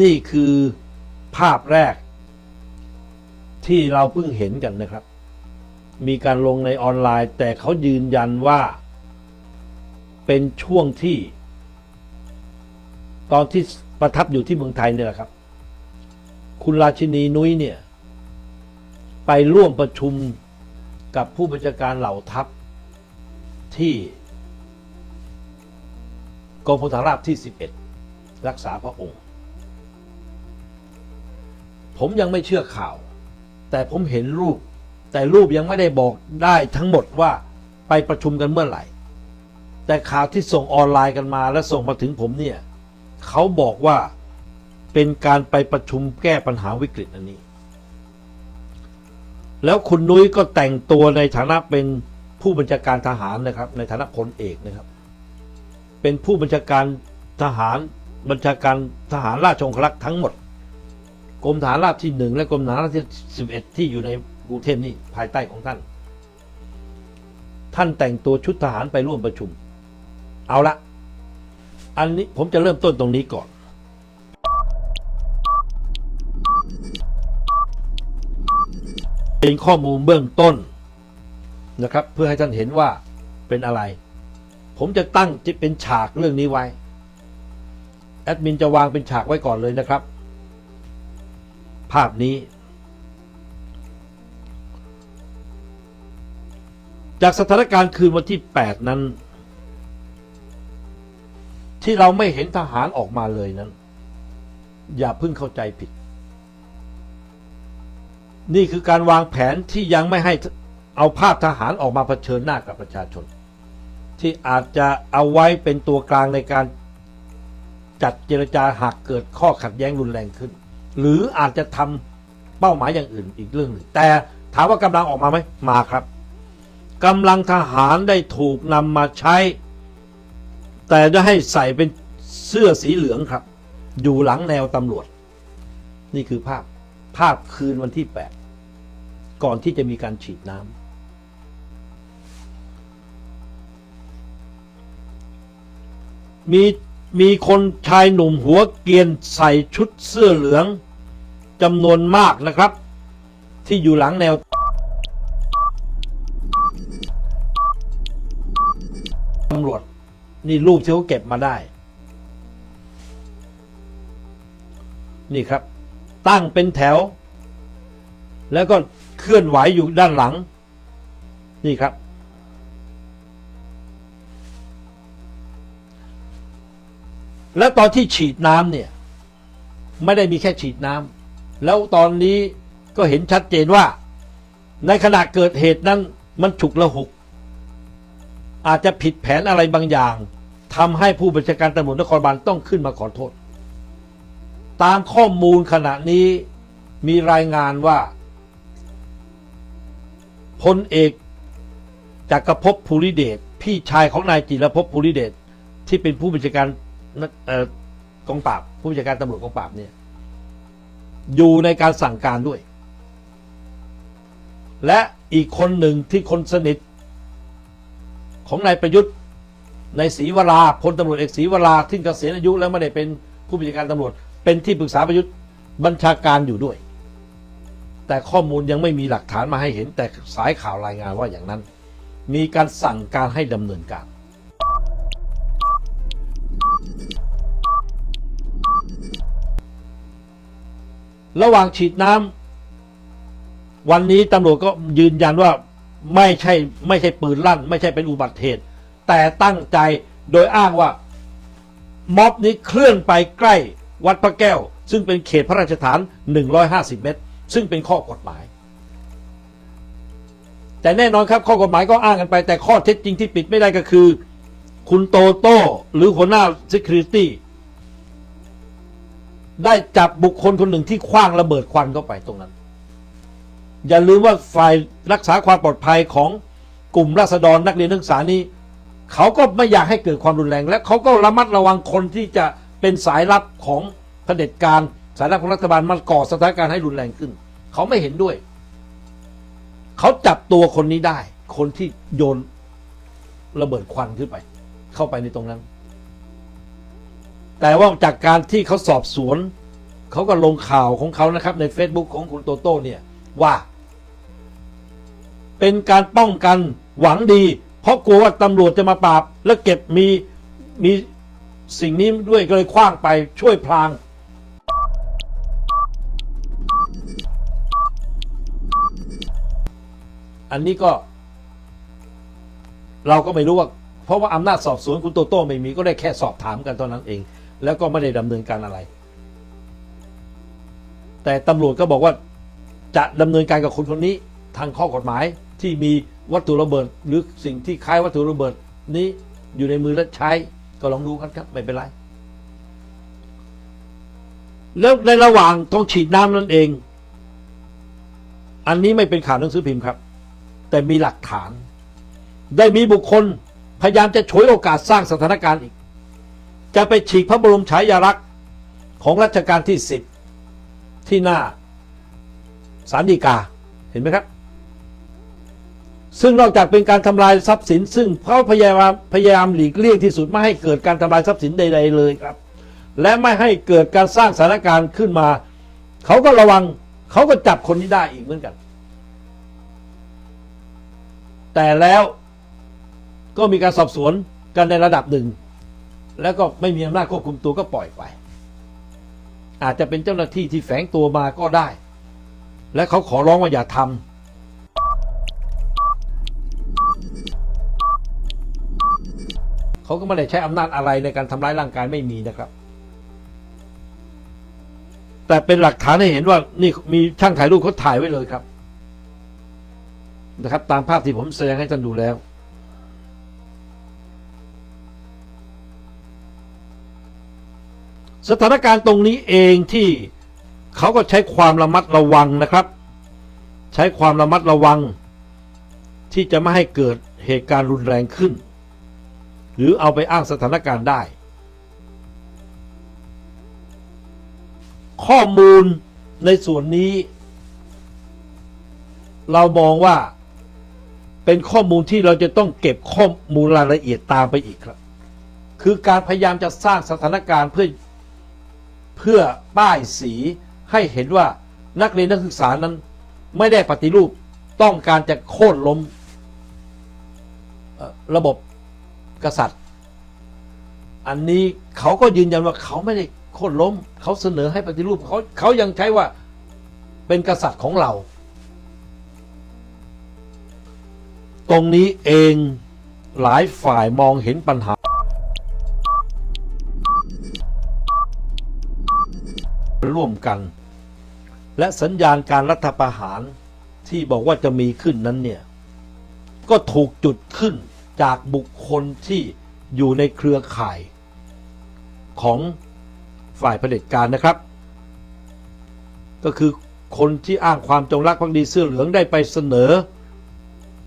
นี่คือภาพแรก ที่เราเพิ่งเห็นกันนะครับ มีการลงในออนไลน์ แต่เขายืนยันว่า เป็นช่วงที่ ตอนที่ประทับอยู่ที่เมืองไทยเนี่ยแหละครับ คุณราชินีนุ้ยเนี่ย ไปร่วมประชุมกับผู้บัญชาการเหล่าทัพที่กองพลทหารราบที่ 11 รักษาพระองค์ ผมยังไม่เชื่อข่าว แต่ผมเห็นรูป แต่รูปยังไม่ได้บอกได้ทั้งหมดว่าไปประชุมกันเมื่อไหร่ แต่ข่าวที่ส่งออนไลน์กันมาและส่งมาถึงผมเนี่ยเขาบอกว่าเป็นการไปประชุมแก้ปัญหาวิกฤตอันนี้ แล้วคุณนุ้ยก็แต่งตัวในฐานะเป็นผู้บัญชาการทหารนะครับ ในฐานะพลเอกนะครับ เป็นผู้บัญชาการทหารบัญชาการทหารราชองครักษ์ทั้งหมด กรมฐานราบที่หนึ่งและกรมฐานราบที่สิบเอ็ดที่อยู่ในกรุงเทพนี่ภายใต้ของท่าน ท่านแต่งตัวชุดทหารไปร่วมประชุม เอาละ อันนี้ผมจะเริ่มต้นตรงนี้ก่อน เป็นข้อมูลเบื้องต้นนะครับ เพื่อให้ท่านเห็นว่าเป็นอะไร ผมจะตั้งจะเป็นฉากเรื่องนี้ไว้ แอดมินจะวางเป็นฉากไว้ก่อนเลยนะครับ ภาพนี้ จากสถานการณ์คืนวันที่ 8 นั้น ที่เราไม่เห็นทหารออกมาเลยนั้น อย่าเพิ่งเข้าใจผิด นี่คือการวางแผนที่ยังไม่ให้เอาภาพทหารออกมาเผชิญหน้ากับประชาชน ที่อาจจะเอาไว้เป็นตัวกลางในการจัดเจรจาหากเกิดข้อขัดแย้งรุนแรงขึ้น หรืออาจจะทำเป้าหมายอย่างอื่นอีกเรื่องหนึ่งแต่ถามว่ากำลังออกมาไหมมาครับกำลังทหารได้ถูกนำมาใช้ แต่จะให้ใส่เป็นเสื้อสีเหลืองครับ อยู่หลังแนวตำรวจ นี่คือภาพภาพคืนวันที่8ก่อนที่จะมีการฉีดน้ำมี มีคนชายหนุ่มหัวเกรียนใส่ชุดเสื้อเหลืองจำนวนมากนะครับ ที่อยู่หลังแนว ตำรวจ นี่รูปที่เขาเก็บมาได้ นี่ครับ ตั้งเป็นแถว แล้วก็เคลื่อนไหวอยู่ด้านหลัง นี่ครับ แล้วตอนที่ฉีดน้ำเนี่ย ไม่ได้มีแค่ฉีดน้ำแล้วตอนนี้ก็เห็นชัดเจนว่า ในขณะเกิดเหตุนั้นมันฉุกละหุก อาจจะผิดแผนอะไรบางอย่างทำให้ผู้บัญชาการตำรวจนครบาลต้องขึ้นมาขอโทษ ตามข้อมูลขณะนี้มีรายงานว่าพลเอกจักรภพภูริเดชพี่ชายของนายจิรภพภูริเดชที่เป็นผู้บัญชาการ นักเอ่อกองปราบผู้บัญชาการตำรวจกองปราบเนี่ย อยู่ในการสั่งการด้วย และอีกคนหนึ่งที่คนสนิท ของนายประยุทธ์ในศรีวราพลตำรวจเอกศรีวราที่เกษียณอายุแล้วไม่ได้เป็นผู้บัญชาการตำรวจ เป็นที่ปรึกษาประยุทธ์บัญชาการอยู่ด้วย แต่ข้อมูลยังไม่มีหลักฐานมาให้เห็นแต่สายข่าวรายงานว่าอย่างนั้น มีการสั่งการให้ดำเนินการ ระหว่างฉีดน้ำวันนี้ตำรวจก็ยืนยันว่าไม่ใช่ไม่ใช่ปืนลั่น ไม่ใช่เป็นอุบัติเหตุ แต่ตั้งใจโดยอ้างว่าม็อบนี้เคลื่อนไปใกล้วัดพระแก้ว ซึ่งเป็นเขตพระราชฐาน 150 เมตร ซึ่งเป็นข้อกฎหมาย แต่แน่นอนครับข้อกฎหมายก็อ้างกันไป แต่ข้อเท็จจริงที่ปิดไม่ได้ก็คือ คุณโตโต้หรือหัวหน้า Security ได้จับบุคคลคนหนึ่งที่คว้างระเบิดควันเข้าไปตรงนั้น อย่าลืมว่าฝ่ายรักษาความปลอดภัยของกลุ่มราษฎรนักเรียนนักศึกษานี้เขาก็ไม่อยากให้เกิดความรุนแรง และเขาก็ระมัดระวังคนที่จะเป็นสายลับของเผด็จการสายลับของรัฐบาลมันก่อสถานการณ์ให้รุนแรงขึ้น เขาไม่เห็นด้วย เขาจับตัวคนนี้ได้ คนที่โยนระเบิดควันขึ้นไป เข้าไปในตรงนั้น แต่ว่าจากการที่เขาสอบสวน เขาก็ลงข่าวของเขานะครับ ใน Facebook ของคุณโตโต้เนี่ยว่า เป็นการป้องกันหวังดี เพราะกลัวว่าตำรวจจะมาปราบ แล้วเก็บมีมีสิ่งนี้ด้วยก็เลยคว้างไปช่วยพลางอันนี้ก็ เราก็ไม่รู้ว่า เพราะว่าอำนาจสอบสวนคุณโตโต้ไม่มีก็ได้แค่สอบถามกันเท่านั้นเอง แล้วก็ไม่ได้ดำเนินการอะไร แต่ตำรวจก็บอกว่าจะดำเนินการกับคนคนนี้ทางข้อกฎหมายที่มีวัตถุระเบิด หรือสิ่งที่คล้ายวัตถุระเบิดนี้อยู่ในมือและใช้ก็ลองดูกันครับไม่เป็นไร แล้วในระหว่างต้องฉีดน้ำนั่นเอง อันนี้ไม่เป็นข่าวหนังสือพิมพ์ครับ แต่มีหลักฐาน ได้มีบุคคลพยายามจะฉวยโอกาสสร้างสถานการณ์อีก จะไปฉีกพระบรมฉายาลักษณ์ของรัชกาลที่สิบที่หน้าสารดีกาเห็นไหมครับ ซึ่งนอกจากเป็นการทำลายทรัพย์สิน ซึ่งเขาพยายามพยายามหลีกเลี่ยงที่สุดไม่ให้เกิดการทำลายทรัพย์สินใด ๆ เลยครับ และไม่ให้เกิดการสร้างสถานการณ์ขึ้นมา เขาก็ระวังเขาก็จับคนนี้ได้อีกเหมือนกัน แต่แล้วก็มีการสอบสวนกันในระดับหนึ่ง แล้วก็ไม่มีอำนาจควบคุมตัวก็ปล่อยไป อาจจะเป็นเจ้าหน้าที่ที่แฝงตัวมาก็ได้ และเขาขอร้องว่าอย่าทำเขาก็ไม่ได้ใช้อำนาจอะไรในการทำร้ายร่างกายไม่มีนะครับ แต่เป็นหลักฐานให้เห็นว่านี่มีช่างถ่ายรูปเขาถ่ายไว้เลยครับ นะครับ ตามภาพที่ผมแสดงให้ท่านดูแล้ว สถานการณ์ตรงนี้เองที่เขาก็ใช้ความระมัดระวังนะครับ ใช้ความระมัดระวัง ที่จะไม่ให้เกิดเหตุการณ์รุนแรงขึ้น หรือเอาไปอ้างสถานการณ์ได้ ข้อมูลในส่วนนี้ เรามองว่าเป็นข้อมูลที่เราจะต้องเก็บข้อมูลรายละเอียดตามไปอีกครับ คือการพยายามจะสร้างสถานการณ์เพื่อ เพื่อป้ายสีให้เห็นว่านักเรียนนักศึกษานั้นไม่ได้ปฏิรูปต้องการจะโค่นล้มระบบกษัตริย์ อันนี้เขาก็ยืนยันว่าเขาไม่ได้โค่นล้ม เขาเสนอให้ปฏิรูปเขาเขายังใช้ว่าเป็นกษัตริย์ของเรา ตรงนี้เองหลายฝ่ายมองเห็นปัญหา ร่วมกัน และสัญญาณการรัฐประหารที่บอกว่าจะมีขึ้นนั้นเนี่ย ก็ถูกจุดขึ้นจากบุคคลที่อยู่ในเครือข่าย ของฝ่ายเผด็จการนะครับ ก็คือคนที่อ้างความจงรักภักดีเสื้อเหลืองได้ไปเสนอ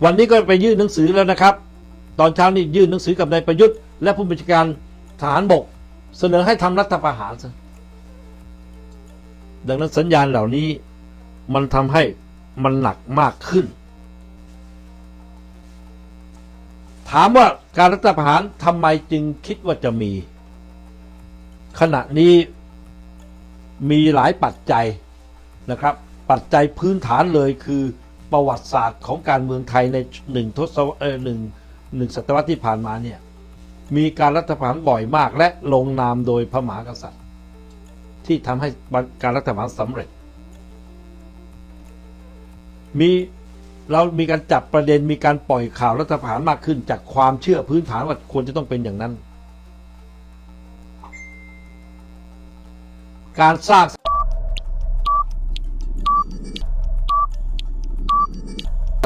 วันนี้ก็ไปยื่นหนังสือแล้วนะครับ ตอนเช้านี้ยื่นหนังสือกับนายประยุทธ์และผู้บัญชาการทหารบก เสนอให้ทำรัฐประหารซะ ดังนั้นสัญญาณเหล่านี้มันทำให้มันหนักมากขึ้น ถามว่าการรัฐประหารทำไมจึงคิดว่าจะมี ขณะนี้มีหลายปัจจัยนะครับ ปัจจัยพื้นฐานเลยคือประวัติศาสตร์ของการเมืองไทยในหนึ่งทศวรรษเอหนึ่งหนึ่งศตวรรษที่ผ่านมาเนี่ยมีการรัฐประหารบ่อยมากและลงนามโดยพระมหากษัตริย์ ที่ทำให้การรัฐประหารสำเร็จ มีเรามีการจับประเด็นมีการปล่อยข่าวรัฐประหารมากขึ้น จากความเชื่อพื้นฐานว่าควรจะต้องเป็นอย่างนั้น การสร้าง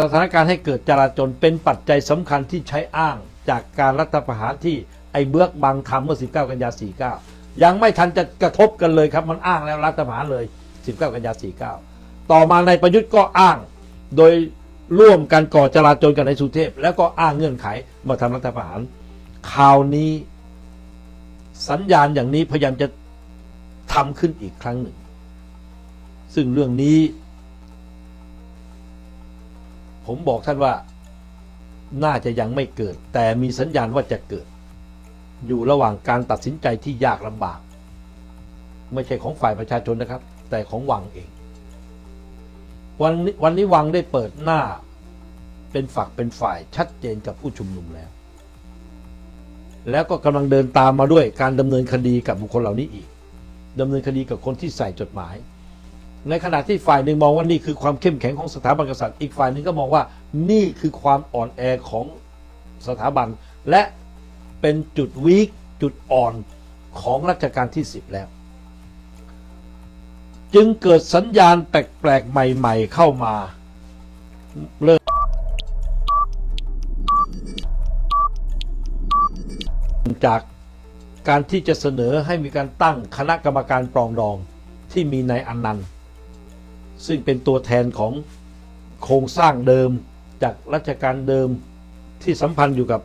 สถานการณ์ให้เกิดจราจนเป็นปัจจัยสำคัญที่ใช้อ้างจากการรัฐประหารที่ไอ้เบือกบางทำเมื่อ 19 กันยา 49 ยังไม่ทันจะกระทบกันเลยครับ มันอ้างแล้วรัฐประหารเลย 19 กันยา49 ต่อมาในประยุทธ์ก็อ้าง โดยร่วมกันก่อจราจนกับในสุเทพ แล้วก็อ้างเงื่อนไขมาทำรัฐประหารคราวนี้สัญญาณอย่างนี้พยายามจะทำขึ้นอีกครั้งหนึ่ง ซึ่งเรื่องนี้ ผมบอกท่านว่าน่าจะยังไม่เกิด แต่มีสัญญาณว่าจะเกิด อยู่ระหว่างการตัดสินใจที่ยากลำบาก ไม่ใช่ของฝ่ายประชาชนนะครับ แต่ของวังเอง วันนี้วันนี้วังได้เปิดหน้า เป็นฝักเป็นฝ่ายชัดเจนกับผู้ชุมนุมแล้ว แล้วก็กำลังเดินตามมาด้วยการดำเนินคดีกับบุคคลเหล่านี้อีกดำเนินคดีกับคนที่ใส่จดหมาย ในขณะที่ฝ่ายหนึ่งมองว่านี่คือความเข้มแข็งของสถาบันกษัตริย์ อีกฝ่ายหนึ่งก็มองว่านี่คือความอ่อนแอของสถาบัน และ เป็นจุดวีคจุดอ่อนของรัชกาลที่ 10 แล้ว จึงเกิดสัญญาณแปลกๆ ใหม่ๆเข้ามาเริ่มจากการที่จะเสนอให้มีการตั้งคณะกรรมการปรองดองที่มีนายอนันต์ ซึ่งเป็นตัวแทนของโครงสร้างเดิมจากรัชกาลเดิมที่สัมพันธ์อยู่กับ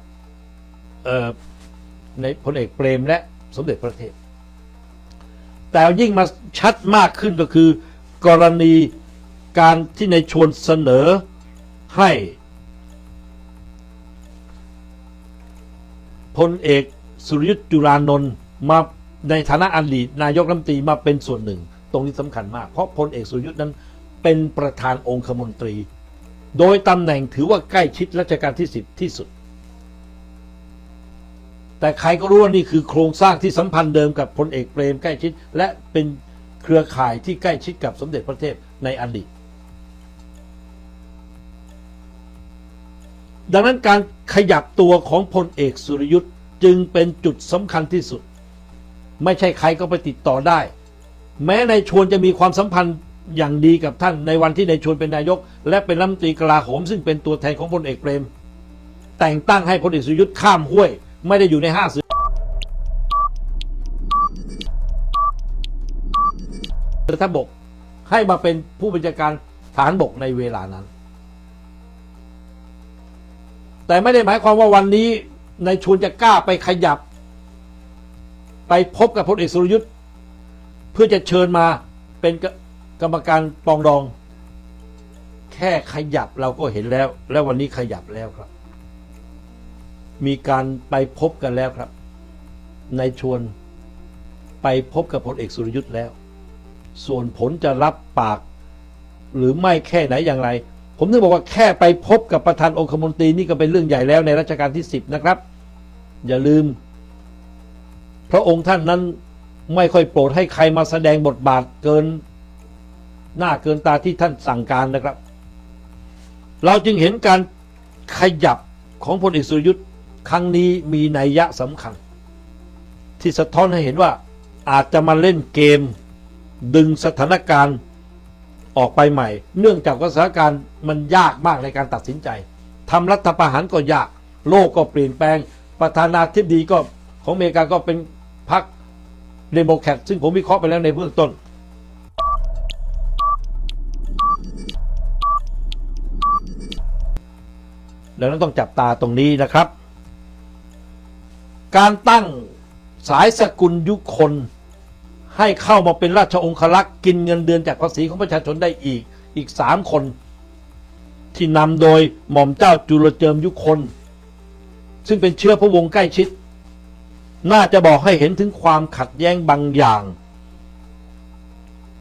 ในพลเอกเปรมและสมเด็จพระเทพ แต่ยิ่งมาชัดมากขึ้นก็คือ กรณีการที่ในชวนเสนอให้พลเอกสุรยุทธ์จุรานนท์มาในฐานะอดีตนายกรัฐมนตรีมาเป็นส่วนหนึ่ง ตรงนี้สำคัญมาก เพราะพลเอกสุรยุทธ์นั้นเป็นประธานองคมนตรี โดยตำแหน่งถือว่าใกล้ชิดรัชกาลที่ 10 ที่สุด แต่ใครก็รู้ว่านี่คือโครงสร้างที่สัมพันธ์เดิมกับพลเอกเปรมใกล้ชิด และเป็นเครือข่ายที่ใกล้ชิดกับสมเด็จพระเทพในอดีต ดังนั้นการขยับตัวของพลเอกสุรยุทธ์จึงเป็นจุดสำคัญที่สุด ไม่ใช่ใครก็ไปติดต่อได้ แม้ในชวนจะมีความสัมพันธ์อย่างดีกับท่านในวันที่ในชวนเป็นนายก และเป็นรัฐมนตรีกลาโหมซึ่งเป็นตัวแทนของพลเอกเปรม แต่งตั้งให้พลเอกสุรยุทธ์ข้ามห้วย ไม่ได้อยู่ในห้าเสือทบกให้มาเป็นผู้บัญชาการฐานบกในเวลานั้น แต่ไม่ได้หมายความว่าวันนี้นายชวนจะกล้าไปขยับ ไปพบกับพลเอกสุรยุทธ์เพื่อจะเชิญมาเป็นกรรมการปองดอง แค่ขยับเราก็เห็นแล้ว และวันนี้ขยับแล้วครับ มีการไปพบกันแล้วครับนายชวนไปพบกับพลเอกสุรยุทธ์แล้ว ส่วนผลจะรับปาก หรือไม่แค่ไหนอย่างไร ผมถึงบอกว่าแค่ไปพบกับประธานองคมนตรีนี่ก็เป็นเรื่องใหญ่แล้วในรัชกาลที่ 10 นะครับ อย่าลืม พระองค์ท่านนั้นไม่ค่อยโปรดให้ใครมาแสดงบทบาทเกิน หน้าเกินตาที่ท่านสั่งการนะครับ เราจึงเห็นการขยับของพลเอกสุรยุทธ์ ครั้งนี้มีนัยยะสำคัญ ที่สะท้อนให้เห็นว่าอาจจะมาเล่นเกม ดึงสถานการณ์ออกไปใหม่ เนื่องจากสถานการณ์มันยากมากในการตัดสินใจทำรัฐประหารก็ยาก โลกก็เปลี่ยนแปลง ประธานาธิบดีก็ของอเมริกาก็เป็นพรรคเดโมแครตซึ่งผมวิเคราะห์ไปแล้วในเบื้องต้นดังนั้นต้องจับตาตรงนี้นะครับ การตั้งสายสกุลยุคน ให้เข้ามาเป็นราชองครักษ์กินเงินเดือนจากภาษีของประชาชนได้อีกอีกสามคน ที่นำโดยหม่อมเจ้าจุลเจิมยุคน ซึ่งเป็นเชื้อพระวงศ์ใกล้ชิด น่าจะบอกให้เห็นถึงความขัดแย้งบางอย่าง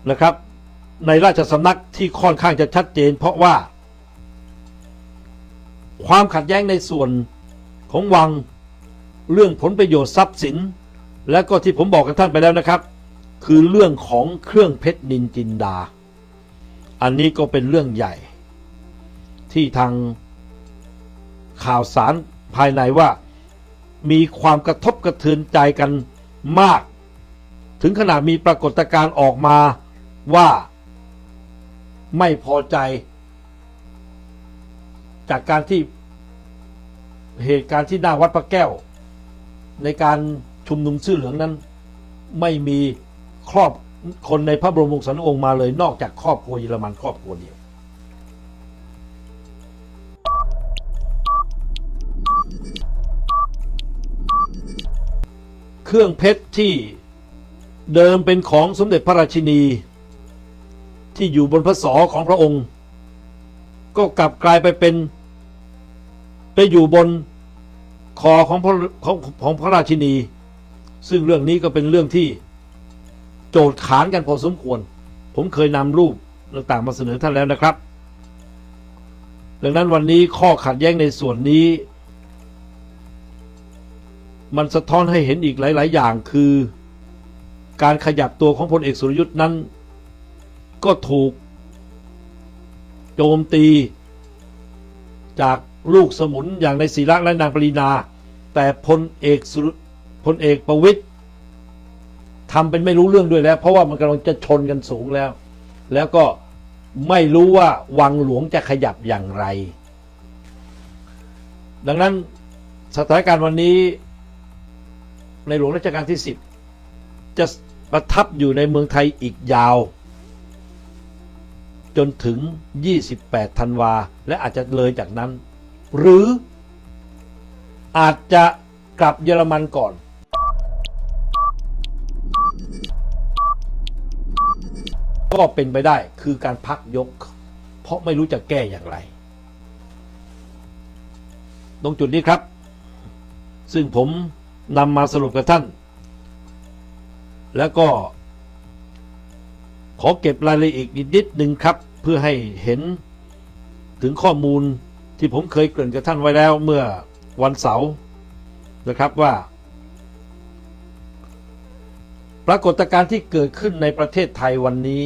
นะครับ ในราชสำนักที่ค่อนข้างจะชัดเจน เพราะว่า ความขัดแย้งในส่วนของวัง เรื่องผลประโยชน์ทรัพย์สิน และก็ที่ผมบอกกับท่านไปแล้วนะครับ คือเรื่องของเครื่องเพชรนินจินดา อันนี้ก็เป็นเรื่องใหญ่ ที่ทางข่าวสารภายในว่ามีความกระทบกระเทือนใจกันมาก ถึงขนาดมีปรากฏการณ์ออกมาว่าไม่พอใจ จากการที่เหตุการณ์ที่หน้าวัดพระแก้ว ในการชุมนุมชื่อเหลืองนั้น ไม่มีครอบคนในพระบรมวงศานุวงศ์มาเลยนอกจากครอบครัวเยอรมันครอบครัวเดียวเครื่องเพชรที่เดิมเป็นของสมเด็จพระราชินี ที่อยู่บนพระศอของพระองค์ ก็กลับกลายไปเป็นไปอยู่บน คอของพระของของพระราชินี ซึ่งเรื่องนี้ก็เป็นเรื่องที่โจทย์ขานกันพอสมควร ผมเคยนำรูปต่างๆมาเสนอท่านแล้วนะครับ ดังนั้นวันนี้ข้อขัดแย้งในส่วนนี้ มันสะท้อนให้เห็นอีกหลาย ๆ อย่างคือ การขยับตัวของพลเอกสุรยุทธ์นั้น ก็ถูก โจมตีจากลูกสมุนอย่างในศิระและนางปรีนา แต่พลเอกสุพลเอกประวิตยทำเป็นไม่รู้เรื่องด้วยแล้ว เพราะว่ามันกำลังจะชนกันสูงแล้ว แล้วก็ไม่รู้ว่าวังหลวงจะขยับอย่างไร ดังนั้นสถานการณ์วันนี้ในหลวงรัชกาลที่ 10 จะประทับอยู่ในเมืองไทยอีกยาว จนถึง 28 ธันวา และอาจจะเลยจากนั้น หรือ อาจจะกลับเยอรมันก่อน ก็เป็นไปได้คือการพักยก เพราะไม่รู้จะแก้อย่างไร ตรงจุดนี้ครับ ซึ่งผมนำมาสรุปกับท่าน แล้วก็ ขอเก็บรายละเอียดอีกนิดนึงครับ เพื่อให้เห็นถึงข้อมูลที่ผมเคยเกริ่นกับท่านไว้แล้วเมื่อ วันเสาร์นะครับว่า ปรากฏการณ์ที่เกิดขึ้นในประเทศไทยวันนี้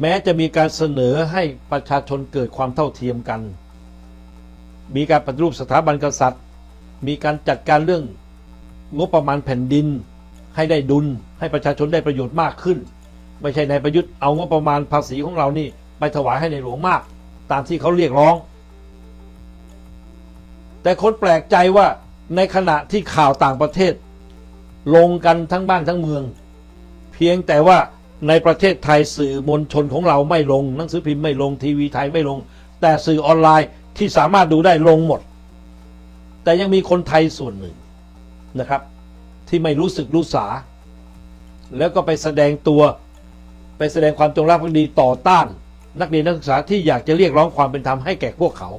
แม้จะมีการเสนอให้ประชาชนเกิดความเท่าเทียมกัน มีการปฏิรูปสถาบันกษัตริย์ มีการจัดการเรื่องงบประมาณแผ่นดิน ให้ได้ดุลให้ประชาชนได้ประโยชน์มากขึ้น ไม่ใช่ในายประยุทธ์เอางบประมาณภาษีของเรานี่ไปถวายให้ในหลวงมาก ตามที่เขาเรียกร้อง แต่คนแปลกใจว่าในขณะที่ข่าวต่างประเทศ ลงกันทั้งบ้านทั้งเมือง เพียงแต่ว่าในประเทศไทยสื่อมวลชนของเราไม่ลง หนังสือพิมพ์ไม่ลงทีวีไทยไม่ลง แต่สื่อออนไลน์ที่สามารถดูได้ลงหมด แต่ยังมีคนไทยส่วนหนึ่งนะครับ ที่ไม่รู้สึกรู้สา แล้วก็ไปแสดงตัวไปแสดงความจงรักภักดีต่อต้าน นักเรียนนักศึกษาที่อยากจะเรียกร้องความเป็นธรรมให้แก่พวกเขา